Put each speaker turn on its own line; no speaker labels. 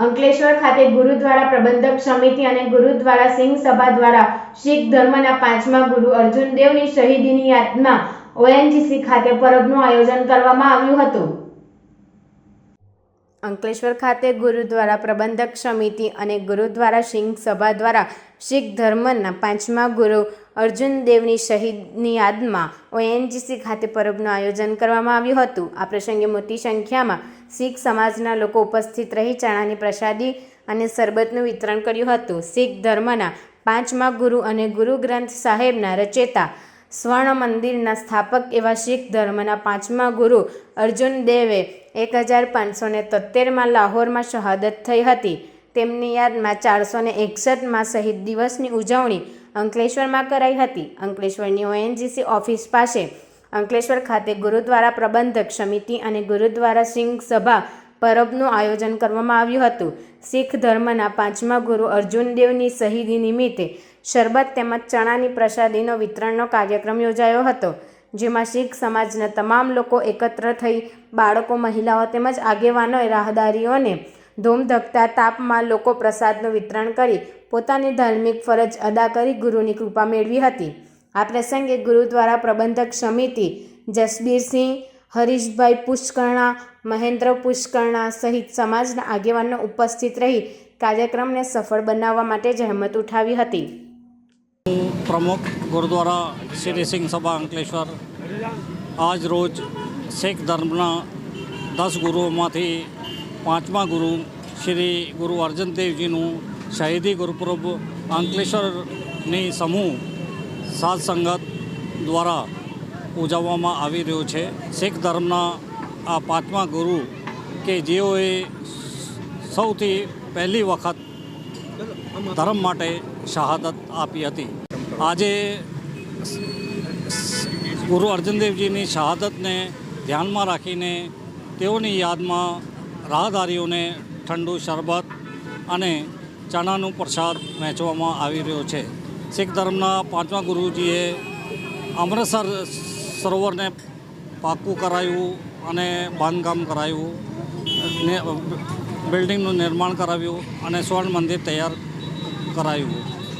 અંકલેશ્વર ખાતે ગુરુદ્વારા પ્રબંધક સમિતિ અને ગુરુદ્વારા સિંહ સભા દ્વારા શીખ ધર્મના પાંચમા ગુરુ અર્જુન દેવની શહીદીની યાદમાં ઓએનજીસી ખાતે પરબનું આયોજન કરવામાં આવ્યું હતું. અંકલેશ્વર ખાતે ગુરુદ્વારા પ્રબંધક સમિતિ અને ગુરુદ્વારા સિંહ સભા દ્વારા શીખ ધર્મના પાંચમા ગુરુ અર્જુન દેવની શહીદની યાદમાં ઓએનજીસી ખાતે પરબનું આયોજન કરવામાં આવ્યું હતું. આ પ્રસંગે મોટી સંખ્યામાં શીખ સમાજના લોકો ઉપસ્થિત રહી ચણાની પ્રસાદી અને શરબતનું વિતરણ કર્યું હતું. શીખ ધર્મના પાંચમા ગુરુ અને ગુરુ ગ્રંથ સાહેબના રચેતા સ્વર્ણ મંદિરના સ્થાપક એવા શીખ ધર્મના પાંચમા ગુરુ અર્જુન દેવે એક હજાર પાંચસો ને તોતેરમાં લાહોરમાં શહાદત થઈ હતી. તેમની યાદમાં ચારસો ને એકસઠમાં શહીદ દિવસની ઉજવણી અંકલેશ્વરમાં કરાઈ હતી. અંકલેશ્વરની ઓએનજીસી ઓફિસ પાસે અંકલેશ્વર ખાતે ગુરુદ્વારા પ્રબંધક સમિતિ અને ગુરુદ્વારા સિંઘ સભા પરબનું આયોજન કરવામાં આવ્યું હતું. શીખ ધર્મના પાંચમા ગુરુ અર્જુન દેવની શહીદી નિમિત્તે શરબત તેમજ ચણાની પ્રસાદીનો વિતરણનો કાર્યક્રમ યોજાયો હતો, જેમાં શીખ સમાજના તમામ લોકો એકત્ર થઈ બાળકો, મહિલાઓ તેમજ આગેવાનોએ રાહદારીઓને ધૂમધકતા તાપમાં લોકો પ્રસાદનું વિતરણ કરી પોતાની ધાર્મિક ફરજ અદા કરી ગુરુની કૃપા મેળવી હતી. આ પ્રસંગે ગુરુદ્વારા પ્રબંધક સમિતિ જસબીરસિંહ હરીશભાઈ પુષ્કરણા, મહેન્દ્ર પુષ્કરણા સહિત સમાજના આગેવાનો ઉપસ્થિત રહી કાર્યક્રમને સફળ બનાવવા માટે જહેમત ઉઠાવી હતી.
પ્રમુખ ગુરુદ્વારા શ્રી સિંહ સભા અંકલેશ્વર આજ રોજ શીખ ધર્મના દસ ગુરુઓમાંથી પાંચમા ગુરુ શ્રી ગુરુ અર્જન દેવજીનું શહીદી ગુરુપુરબ અંકલેશ્વરની સમૂહ સંગત દ્વારા ઉજવવામાં આવી રહ્યો છે. શીખ ધર્મના આ પાંચમા ગુરુ કે જેઓએ સૌથી પહેલી વખત ધર્મ માટે શહાદત આપી હતી આજે ગુરુ અર્જનદેવજીની શહાદતને ધ્યાનમાં રાખીને તેઓની યાદમાં રાહદારીઓને ઠંડુ શરબત અને ચણાનું પ્રસાદ વહેંચવામાં આવી રહ્યો છે. શીખ ધર્મના પાંચમા ગુરુજીએ અમૃતસર સરોવરને પાક્કું કરાયું અને બાંધકામ કરાયું ને બિલ્ડિંગનું નિર્માણ કરાવ્યું અને સ્વર્ણ મંદિર તૈયાર કરાયું.